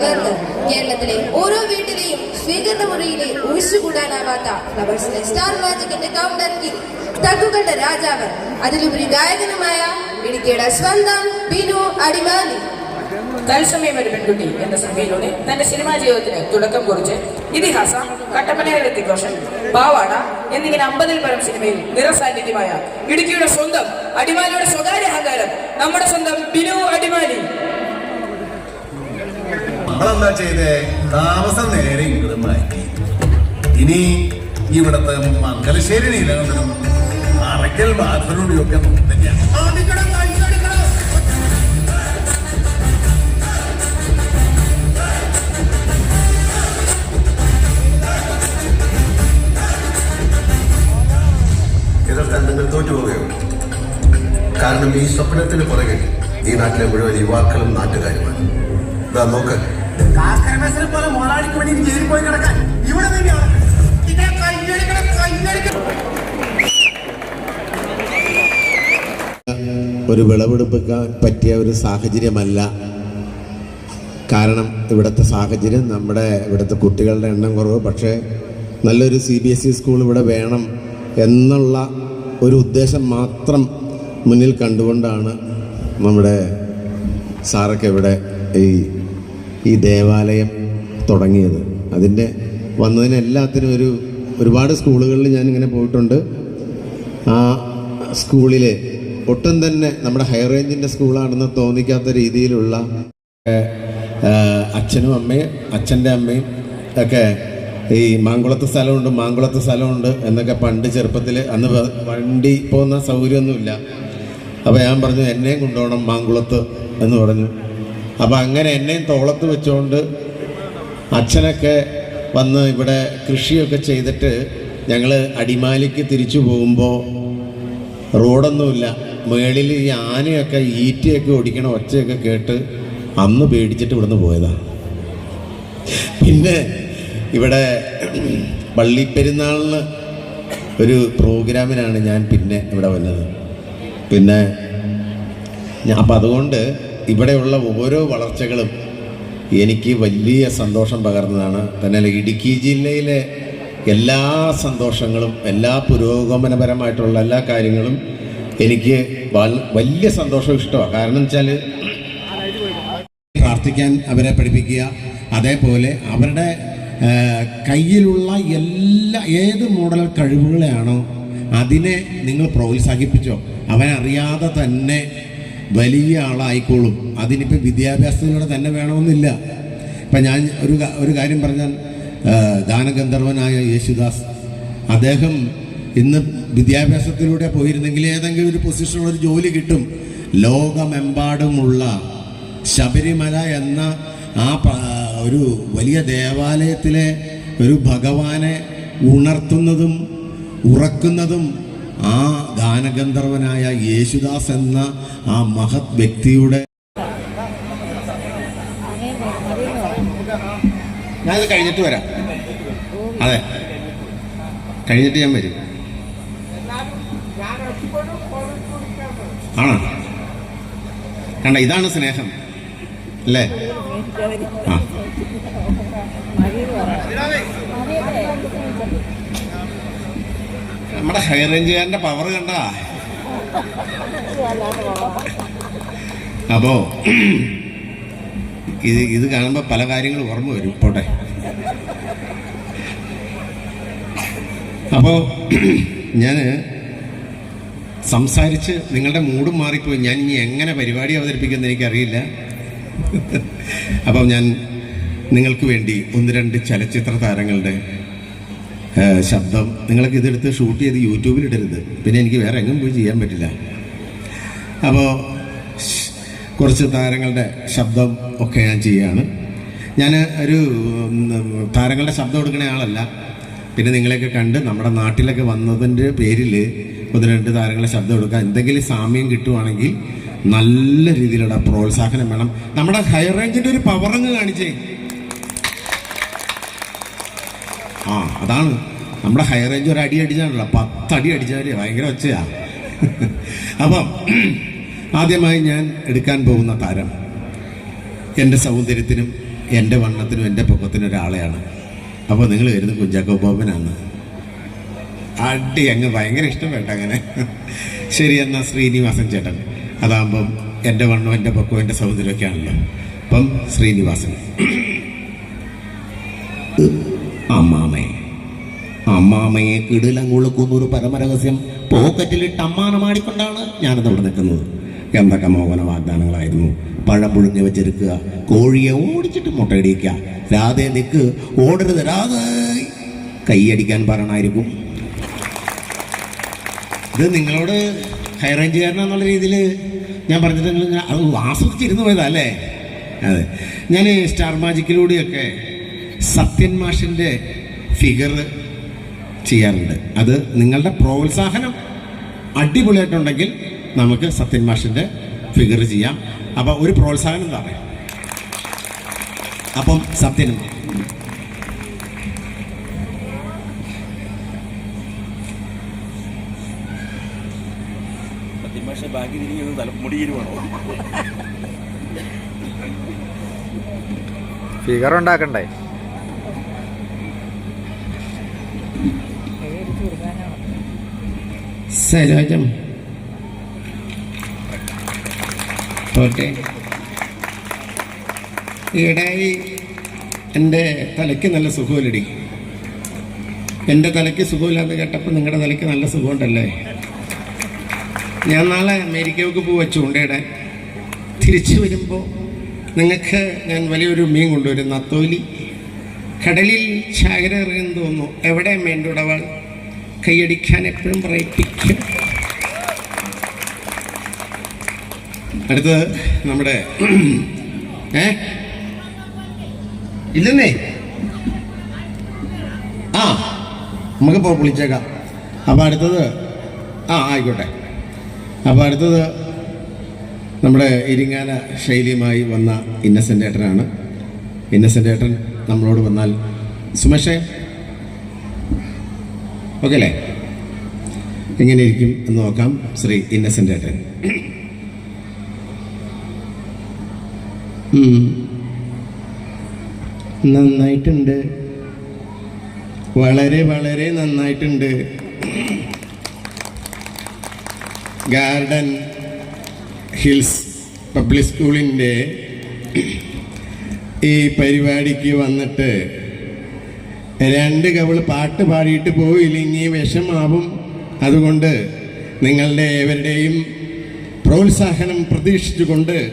കേരളത്തിലെ ഓരോ വീട്ടിലെയും സ്വീകരണ മുറിയിലെ ഒഴിച്ചുകൂടാനാവാത്ത ഫ്ലവേഴ്സിലെ സ്റ്റാർ മാജിക്കിന്റെ കൗണ്ടർ കിങ് തക്കുകളുടെ രാജാവ് അതിലുപരി ഗായകനുമായ ഇടുക്കിയുടെ സ്വന്തം ബിനു അടിമാലി. തത്സമയം ഒരു പെൺകുട്ടി എന്ന സിനിമയിലൂടെ തന്റെ സിനിമാ ജീവിതത്തിന് തുടക്കം കുറിച്ച് ഇതിഹാസ കട്ടപ്പനയുടെ ഋത്തിഘോഷൻ പാവാട എന്നിങ്ങനെ അമ്പതിൽ പരം സിനിമയിൽ നിറസാന്നിധ്യമായ ഇടുക്കിയുടെ സ്വന്തം അടിമാലിയുടെ സ്വകാര്യ അഹങ്കാരം നമ്മുടെ സ്വന്തം ബിനു അടിമാലി. നമ്മളെന്താ ചെയ്തേ? താമസം നേരെ ഇങ്ങോട്ട് മാറ്റി ഇനി ഇവിടത്തെ മംഗലശ്ശേരി നീലകണ്ഠനും അറയ്ക്കൽ ഒക്കെ തന്നെയാണ് കാരണം ഈ സ്വപ്നത്തിന് പുറകെ ഈ നാട്ടിലെ മുഴുവൻ യുവാക്കളും നാട്ടുകാരുമാണ്. നോക്ക്. പോലെ വേണ്ടി ജയിലിൽ പോയി കിടക്കാൻ. ഇവിടെ തന്നെയാണ് ഒരു വിളവെടുപ്പിക്കാൻ പറ്റിയ ഒരു സാഹചര്യമല്ല. കാരണം ഇവിടുത്തെ സാഹചര്യം നമ്മുടെ ഇവിടുത്തെ കുട്ടികളുടെ എണ്ണം കുറവ്. പക്ഷേ നല്ലൊരു C B S E school ഇവിടെ വേണം എന്നുള്ള ഒരു ഉദ്ദേശം മാത്രം മുന്നിൽ കണ്ടുകൊണ്ടാണ് നമ്മുടെ സാറൊക്കെ ഇവിടെ ഈ ഈ ദേവാലയം തുടങ്ങിയത്. അതിന്റെ വന്നതിന് എല്ലാത്തിനും ഒരു ഒരുപാട് സ്കൂളുകളിൽ ഞാൻ ഇങ്ങനെ പോയിട്ടുണ്ട്. ആ സ്കൂളിലെ ഒട്ടും തന്നെ നമ്മുടെ ഹൈ റേഞ്ചിന്റെ സ്കൂളാണെന്ന് തോന്നിക്കാത്ത രീതിയിലുള്ള അച്ഛനും അമ്മയും അച്ഛന്റെ അമ്മയും ഒക്കെ ഈ മാങ്കുളത്ത് സ്ഥലമുണ്ട് മാങ്കുളത്ത് സ്ഥലമുണ്ട് എന്നൊക്കെ പണ്ട് ചെറുപ്പത്തിൽ അന്ന് വണ്ടി പോകുന്ന സൗകര്യമൊന്നുമില്ല. അപ്പോൾ ഞാൻ പറഞ്ഞു എന്നെയും കൊണ്ടുപോകണം മാങ്കുളത്ത് എന്ന് പറഞ്ഞു. അപ്പോൾ അങ്ങനെ എന്നെയും തോളത്ത് വെച്ചുകൊണ്ട് അച്ഛനൊക്കെ വന്ന് ഇവിടെ കൃഷിയൊക്കെ ചെയ്തിട്ട് ഞങ്ങൾ അടിമാലിക്ക് തിരിച്ചു പോകുമ്പോൾ റോഡൊന്നുമില്ല. മേളിൽ ഈ ആനയൊക്കെ ഈറ്റയൊക്കെ ഓടിക്കണ ഒച്ചയൊക്കെ കേട്ട് അന്ന് പേടിച്ചിട്ട് ഇവിടുന്ന് പോയതാണ് പിന്നെ ഇവിടെ പള്ളിപ്പെരുന്നാളിന് ഒരു പ്രോഗ്രാമിനാണ് ഞാൻ പിന്നെ ഇവിടെ വന്നത്. പിന്നെ ഞാൻ അപ്പം അതുകൊണ്ട് ഇവിടെയുള്ള ഓരോ വളർച്ചകളും എനിക്ക് വലിയ സന്തോഷം പകർന്നതാണ്. തന്നെ ഇടുക്കി ജില്ലയിലെ എല്ലാ സന്തോഷങ്ങളും എല്ലാ പുരോഗമനപരമായിട്ടുള്ള എല്ലാ കാര്യങ്ങളും എനിക്ക് വലിയ സന്തോഷം ഇഷ്ടമാണ്. കാരണം വെച്ചാൽ പ്രാർത്ഥിക്കാൻ അവരെ പഠിപ്പിക്കുക അതേപോലെ അവരുടെ കയ്യിലുള്ള എല്ലാ ഏത് മോഡൽ കഴിവുകളെയാണോ അതിനെ നിങ്ങൾ പ്രോത്സാഹിപ്പിച്ചോ അവനറിയാതെ തന്നെ വലിയ ആളായിക്കോളും. അതിനിപ്പോൾ വിദ്യാഭ്യാസത്തിലൂടെ തന്നെ വേണമെന്നില്ല. ഇപ്പം ഞാൻ ഒരു ഒരു കാര്യം പറഞ്ഞാൽ ദാനഗന്ധർവനായ യേശുദാസ് അദ്ദേഹം ഇന്ന് വിദ്യാഭ്യാസത്തിലൂടെ പോയിരുന്നെങ്കിൽ ഏതെങ്കിലും ഒരു പൊസിഷനുള്ള ഒരു ജോലി കിട്ടും. ലോകമെമ്പാടുമുള്ള ശബരിമല എന്ന ആ ഒരു വലിയ ദേവാലയത്തിലെ ഒരു ഭഗവാനെ ഉണർത്തുന്നതും ഉറക്കുന്നതും ആ ഗാനഗന്ധർവനായ യേശുദാസ് എന്ന ആ മഹത് വ്യക്തിയുടെ ഞാനത് കഴിഞ്ഞിട്ട് വരാം. അതെ. കഴിഞ്ഞിട്ട് ഞാൻ വരും. ആണോ? കണ്ട ഇതാണ് സ്നേഹം. അല്ലേ? ആ. നമ്മുടെ ഹൈ റേഞ്ചുകാരന്റെ പവർ കണ്ടാ? അപ്പോ ഇത് ഇത് കാണുമ്പോൾ പല കാര്യങ്ങളും ഓർമ്മ വരും. പോട്ടെ. അപ്പോൾ ഞാൻ സംസാരിച്ച് നിങ്ങളുടെ മൂഡും മാറിപ്പോയി. ഞാൻ ഇനി എങ്ങനെ പരിപാടി അവതരിപ്പിക്കുമെന്ന് എനിക്കറിയില്ല. അപ്പം ഞാൻ നിങ്ങൾക്ക് വേണ്ടി ഒന്ന് രണ്ട് ചലച്ചിത്ര താരങ്ങളുടെ ശബ്ദം. നിങ്ങൾക്ക് ഇതെടുത്ത് ഷൂട്ട് ചെയ്ത് യൂട്യൂബിൽ ഇടരുത്. പിന്നെ എനിക്ക് വേറെ എങ്ങും പോയി ചെയ്യാൻ പറ്റില്ല. അപ്പോൾ കുറച്ച് താരങ്ങളുടെ ശബ്ദം ഒക്കെ ഞാൻ ചെയ്യുകയാണ് ഞാൻ ഒരു താരങ്ങളുടെ ശബ്ദം കൊടുക്കുന്ന ആളല്ല. പിന്നെ നിങ്ങളെയൊക്കെ കണ്ട് നമ്മുടെ നാട്ടിലൊക്കെ വന്നതിന്റെ പേരിൽ ഒന്ന് രണ്ട് താരങ്ങളുടെ ശബ്ദം കൊടുക്കുക എന്തെങ്കിലും സാമ്യം കിട്ടുവാണെങ്കിൽ നല്ല രീതിയിലുള്ള പ്രോത്സാഹനം വേണം. നമ്മുടെ ഹൈ റേഞ്ചിന്റെ ഒരു പവറങ്ങ് കാണിച്ചേ. ആ അതാണ്. നമ്മുടെ ഹൈ റേഞ്ച് ഒരു അടി അടിച്ചാണല്ലോ. പത്തടി അടിച്ചാൽ ഭയങ്കര ഒച്ചയാ. അപ്പം ആദ്യമായി ഞാൻ എടുക്കാൻ പോകുന്ന താരം എന്റെ സൗന്ദര്യത്തിനും എന്റെ വണ്ണത്തിനും എന്റെ പൊക്കത്തിനും ഒരാളെയാണ്. അപ്പോൾ നിങ്ങൾ വരുന്നത് കുഞ്ചാക്കോ ബോബനാണ് അടി അങ്ങ് ഭയങ്കര ഇഷ്ടപ്പെട്ട അങ്ങനെ. ശരി എന്നാൽ ശ്രീനിവാസൻ ചേട്ടൻ. അതാകുമ്പം എന്റെ വണ്ണവും എന്റെ പൊക്കവും എന്റെ സൗന്ദര്യമൊക്കെ ആണല്ലോ അപ്പം ശ്രീനിവാസൻ. അമ്മാമേ. അമ്മാമയെ കിടിലം കൊളുക്കുന്ന ഒരു പരമരഹസ്യം. പോക്കറ്റിലിട്ട് അമ്മാനമാടിക്കൊണ്ടാണ് അവിടെ നിൽക്കുന്നത്. എന്തൊക്കെ മോഹന വാഗ്ദാനങ്ങളായിരുന്നു. പഴം പുഴുങ്ങി വെച്ചെടുക്കുക കോഴിയെ ഓടിച്ചിട്ട് മുട്ടയിടിക്കുക. രാധെ നിൽക്ക് ഓടരുത് രാധേ. കൈയടിക്കാൻ പറയണമായിരിക്കും ഇത് നിങ്ങളോട് ഹൈ റേഞ്ചുകാരനെന്നുള്ള രീതിയിൽ ഞാൻ പറഞ്ഞിട്ട് അത് ആസ്വദിച്ചിരുന്നു പോയതല്ലേ അതെ. ഞാൻ സ്റ്റാർ മാജിക്കിലൂടെയൊക്കെ സത്യൻ മാഷിന്റെ ഫിഗർ ചെയ്യാറുണ്ട്. അത് നിങ്ങളുടെ പ്രോത്സാഹനം അടിപൊളിയായിട്ടുണ്ടെങ്കിൽ നമുക്ക് സത്യൻ മാഷിന്റെ ഫിഗർ ചെയ്യാം. അപ്പോൾ ഒരു പ്രോത്സാഹനം എന്താ പറയാം? അപ്പം സത്യനും. പക്ഷെ ബാക്കി തിരിഞ്ഞത് ഫിഗർ ഉണ്ടാക്കണ്ടേ? സരോജം. ഈടായി എന്റെ തലയ്ക്ക് നല്ല സുഖമില്ലടി. എന്റെ തലയ്ക്ക് സുഖമില്ലാന്ന് കേട്ടപ്പോൾ നിങ്ങളുടെ തലയ്ക്ക് നല്ല സുഖമുണ്ടല്ലേ? ഞാൻ നാളെ അമേരിക്കയ്ക്ക് പോവുക ചൂണ്ടയിടാൻ. തിരിച്ചു വരുമ്പോൾ നിങ്ങൾക്ക് ഞാൻ വലിയൊരു മീൻ കൊണ്ടുവരും നത്തോലി കടലിൽ ചാകര എറിയെന്ന് തോന്നുന്നു എവിടെ മേണ്ടുടവൾ കൈയടിക്കാൻ എപ്പോഴും പറയിപ്പിക്കും. അടുത്തത് നമ്മുടെ ഏ? ഇല്ലെന്നേ? ആ നമുക്കിപ്പോൾ വിളിച്ചേക്കാം. അപ്പോൾ അടുത്തത് ആ ആയിക്കോട്ടെ. അപ്പോൾ അടുത്തത് നമ്മുടെ ഇരിങ്ങാന ശൈലിയുമായി വന്ന ഇന്നസെന്റ് ഏട്ടനാണ് ഇന്നസെന്റ് ഏട്ടൻ നമ്മളോട് വന്നാൽ സുമേഷേ ഓക്കെ അല്ലേ എങ്ങനെ ഇരിക്കും എന്ന് നോക്കാം ശ്രീ ഇന്നസെന്റ് ഏട്ടൻ. നന്നായിട്ടുണ്ട്. വളരെ വളരെ നന്നായിട്ടുണ്ട്. ഗാർഡൻ ഹിൽസ് പബ്ലിക് സ്കൂളിന്റെ ഈ പരിപാടിക്ക് വന്നിട്ട് രണ്ട് കവൾ പാട്ട് പാടിയിട്ട് പോയില്ലെങ്കിൽ വിഷമാവും. അതുകൊണ്ട് നിങ്ങളുടെ ഏവരുടെയും പ്രോത്സാഹനം പ്രതീക്ഷിച്ചുകൊണ്ട്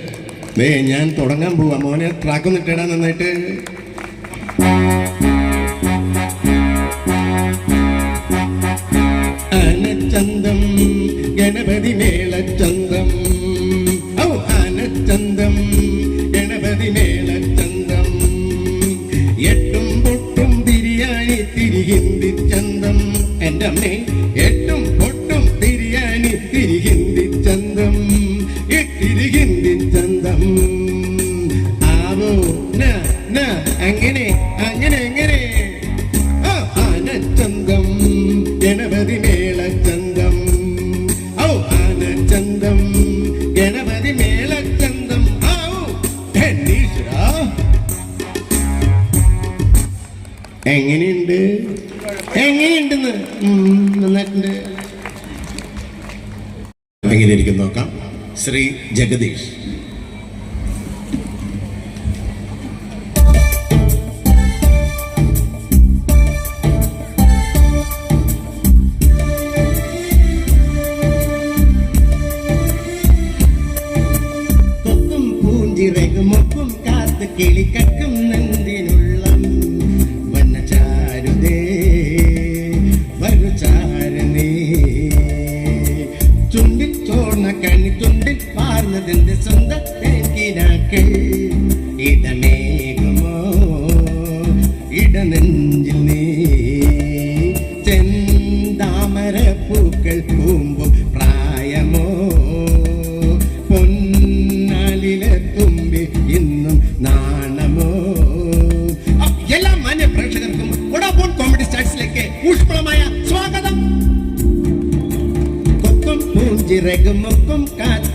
ദേ ഞാൻ തുടങ്ങാൻ പോവാം. മോനെ ട്രാക്ക് നിട്ടിടാ നന്നായിട്ട്. എങ്ങനെയുണ്ട്? എങ്ങനെയുണ്ടെന്ന്? നന്നായിട്ടുണ്ട്. എങ്ങനെ ഇരിക്കും നോക്കാം. ശ്രീ ജഗദീഷ്.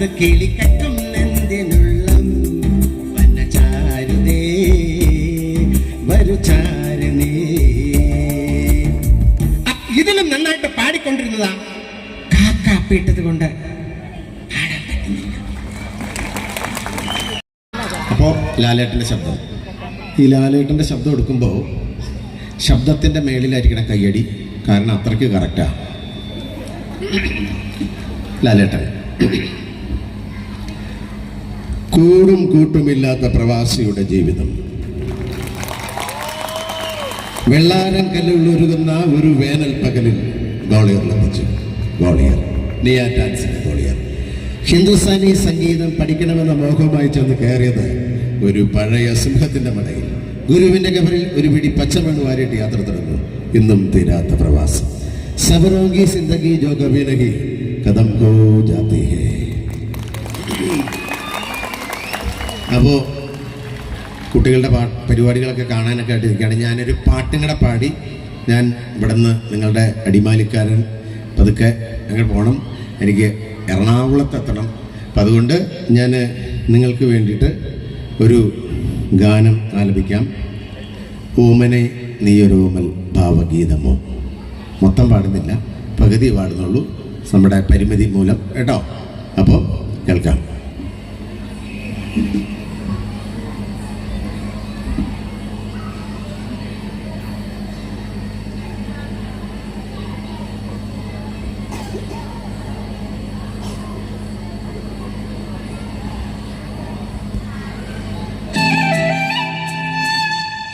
നമുക്ക് കിളിക്കട്ടും എന്തിനുള്ളം വന്ന ചാരുതേ വരു ചാരുനേ ഇതിലും നന്നായിട്ട് പാടിക്കൊണ്ടിരുന്നതാ കാക്ക അപ്പിട്ടത് കൊണ്ട് അപ്പോൾ ലാലേട്ടന്റെ ശബ്ദം. ഈ ലാലേട്ടന്റെ ശബ്ദം എടുക്കുമ്പോൾ ശബ്ദത്തിന്റെ മേളിലായിരിക്കണം കയ്യടി കാരണം അത്രയ്ക്ക് കറക്റ്റാണ് ലാലേട്ടൻ. കൂടും കൂട്ടുമില്ലാത്ത പ്രവാസിയുടെ ജീവിതം. വെള്ളാരം കല്ലുള്ളൊരുകുന്ന ഒരു വേനൽ പകലിൽ ഗോളിയർ ലഭിച്ചു. ഗോളിയർ നിയ ടാൻസിന് ഗോളിയർ ഹിന്ദുസ്ഥാനി സംഗീതം പഠിക്കണമെന്ന മോഹമായി ചെന്ന് കയറിയത് ഒരു പഴയ സിംഹത്തിന്റെ മടയിൽ. ഗുരുവിന്റെ കബറിൽ ഒരു പിടി പച്ചമണ്ണ് വാരിയിട്ട് യാത്ര തുടർന്നു ഇന്നും തീരാത്ത പ്രവാസം. സബരോഗി സിന്ദഗി ജോ കബി കഥം കോ ജാതി ഹേ അപ്പോൾ കുട്ടികളുടെ പാ പരിപാടികളൊക്കെ കാണാനൊക്കെ ആയിട്ട് ഇരിക്കുകയാണ് ഞാനൊരു പാട്ടും കൂടെ പാടി ഞാൻ ഇവിടെ നിന്ന് നിങ്ങളുടെ അടിമാലിക്കാരൻ പതുക്കെ അങ്ങോട്ട് പോകണം എനിക്ക് എറണാകുളത്തെത്തണം അപ്പം അതുകൊണ്ട് ഞാൻ നിങ്ങൾക്ക് വേണ്ടിയിട്ട് ഒരു ഗാനം ആലപിക്കാം. ഓമനെ നീയൊരോമൽ ഭാവഗീതമോ. മൊത്തം പാടുന്നില്ല. പകുതി പാടുന്നുള്ളൂ. നമ്മുടെ പരിമിതി മൂലം. കേട്ടോ? അപ്പോൾ കേൾക്കാം.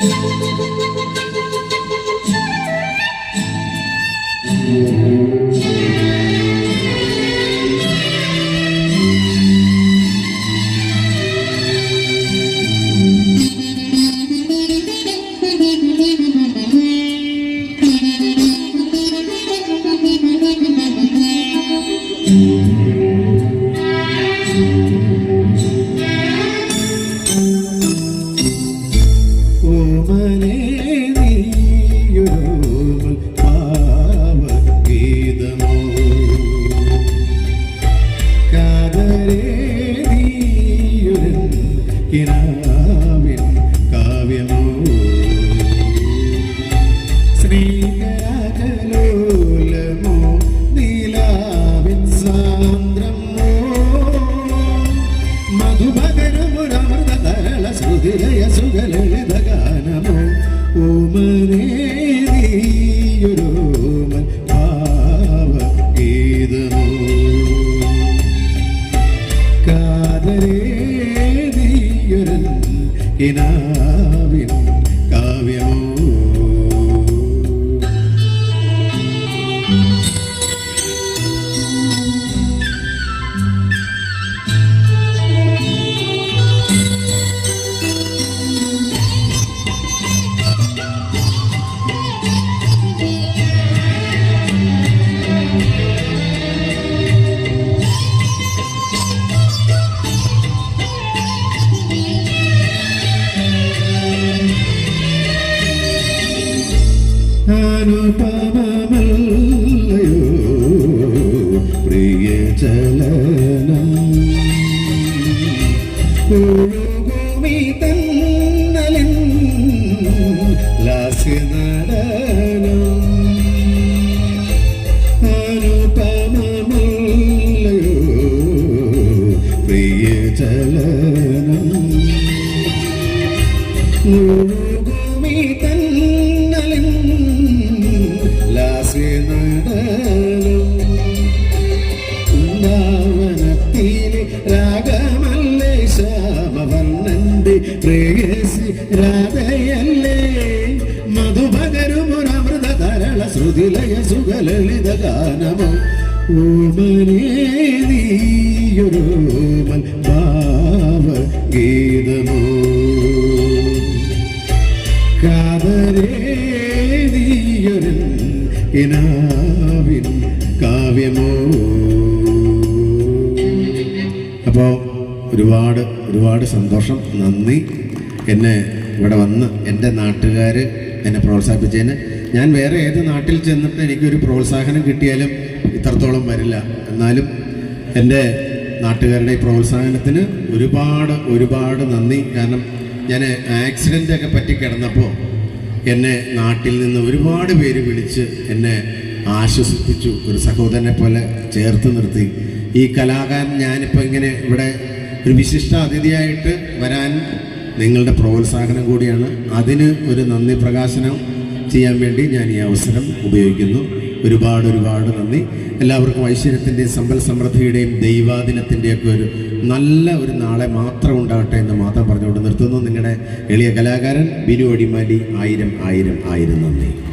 ഓമനേ ഗാനമോ ഓമനേ. ചലനം വൃന്ദാവനത്തിലെ രാഗമല്ലേ ശ്യാമവർണന്റെ പ്രേയസി രാധയല്ലേ? മധുഭകരുമുരമൃത തരള ശ്രുതിലയ സുഗലളിത ഗാനമോ? ഓമനേ നീയൊരോമൽ ഭാവഗീതമോ? കാതരേ കിനാവിൻ കാവ്യമോ? അപ്പോൾ ഒരുപാട് ഒരുപാട് സന്തോഷം നന്ദി. എന്നെ ഇവിടെ വന്ന് എന്റെ നാട്ടുകാർ എന്നെ പ്രോത്സാഹിപ്പിച്ചതിന്. ഞാൻ വേറെ ഏത് നാട്ടിൽ ചെന്നിട്ട് എനിക്കൊരു പ്രോത്സാഹനം കിട്ടിയാലും ഇത്രത്തോളം വരില്ല. എന്നാലും എന്റെ നാട്ടുകാരുടെ ഈ പ്രോത്സാഹനത്തിന് ഒരുപാട് ഒരുപാട് നന്ദി. കാരണം ഞാൻ ആക്സിഡന്റ് ഒക്കെ പറ്റി കിടന്നപ്പോൾ എന്നെ നാട്ടിൽ നിന്ന് ഒരുപാട് പേര് വിളിച്ച് എന്നെ ആശ്വസിപ്പിച്ചു. ഒരു സഹോദരനെ പോലെ ചേർത്ത് നിർത്തി. ഈ കലാകാരൻ ഞാനിപ്പോൾ ഇങ്ങനെ ഇവിടെ ഒരു വിശിഷ്ട അതിഥിയായിട്ട് വരാൻ നിങ്ങളുടെ പ്രോത്സാഹനം കൂടിയാണ്. അതിന് ഒരു നന്ദി പ്രകാശനം ചെയ്യാൻ വേണ്ടി ഞാൻ ഈ അവസരം ഉപയോഗിക്കുന്നു. ഒരുപാട് ഒരുപാട് നന്ദി. എല്ലാവർക്കും ഐശ്വര്യത്തിന്റെയും സമ്പൽ സമൃദ്ധിയുടെയും ദൈവാദിനത്തിന്റെയൊക്കെ ഒരു നല്ല ഒരു നാളെ മാത്രം ഉണ്ടാകട്ടെ എന്ന് മാത്രം പറഞ്ഞുകൊണ്ട് നിർത്തുന്നു. നിങ്ങളുടെ എളിയ കലാകാരൻ ബിനു അടിമാലി ആയിരം ആയിരം ആയിരം നന്ദി.